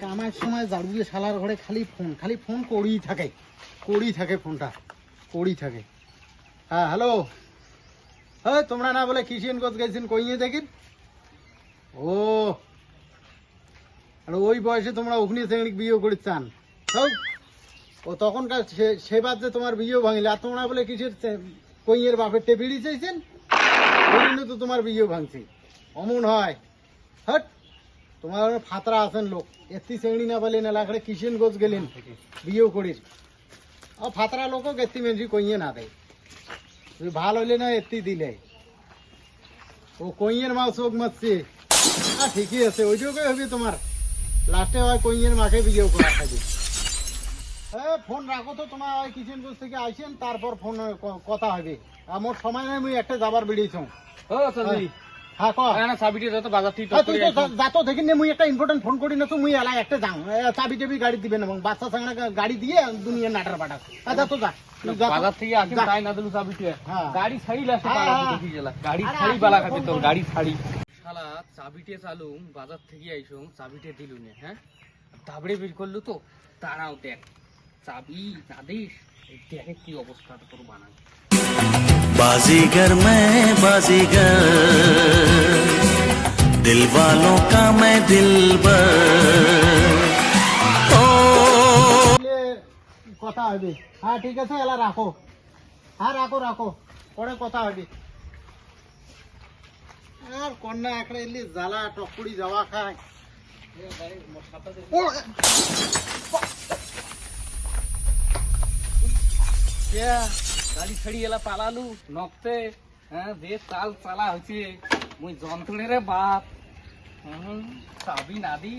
কামার সময় শালার ঘরে খালি ফোন খালি ফোন করেই থাকে করেই থাকে ফোনটা করেই থাকে। হ্যাঁ হ্যালো হ্যাঁ তোমরা না বলে কিষেন কোচ গেছেন কইয়ে দেখিন? ও, আর ওই বয়সে তোমরা অগ্নি শ্রেণির বিয়ে করে চান হ্যাঁ? ও, তখনকার সেবার যে তোমার বিয়ে ভাঙিলে, আর তোমরা বলে কিসের কইয়ের বাপের টেবিড়ি চাইছেন ওই জন্য তো তোমার বিয়ে ভাঙছে অমন হয় হট তোমার ফাতরা আছেন লোক এত্তি শ্রেণী না বলে না লাখড়ে কিষেন গোছ গেলেন বিয়েও করিস ও ফাতরা লোকও গেত্তি মেনজি কইয়ে না দেয় তুই ভাল হইলে না এত্তি দিলে ও কইয়ের মা চোখ মারছে আ ঠিকই আছে ওইটুকুই হবে তোমার লাস্টে হয় কইয়ের মাকে বিয়েও করা থাকে হ্যাঁ ফোন রাখো তো তোমার কিচেন থেকে আইসেন তারপর ফোন কথা হবে। আমার সময় নাই মুই একটা যাবার বেরিয়েছ। ও হ্যাঁ। ক। না চাবিটি যত বাজার থেকে হ্যাঁ, তুই তো যাতো দেখি মুই একটা ইম্পর্টেন্ট ফোন করি না তো মুই এলাই একটা যাং চাবি টাবি গাড়ি দিবেন এবং বাচ্চা সাংনা গাড়ি দিয়ে দুনিয়া নাটার বাটা হ্যাঁ তো যা। তুই যা তো। বাজার থেকে আসে তাই না দিলু চাবিটি? হ্যাঁ। গাড়ি ছাড়ি হ্যাঁ, হ্যাঁ। গাড়ি বালা খাবি গাড়ি শালা চাবিটে চালু বাজার থেকে আইসো চাবিটে দিলু নে হ্যাঁ দাবড়ে বের করলু তো তারাও দেখ। চাবি আদেশ এই দেখে কি অবস্থা তোর বানান बाजीगर मैं बाजीगर दिल वालों का मैं दिलबर ओ বলে কথা হবে হ্যাঁ ঠিক আছে এলা রাখো হ্যাঁ রাখো রাখো পরে কথা হবে আর কন্যা একটা এলি জ্বালা টকুড়ি যাওয়া খায় ও, क्या গাড়ি ছাড়ি এলা পালালু নকতে হ্যাঁ যে চাল চালা হয়েছে মুই যন্ত্রণের বাপ। হুম, চাবি না দি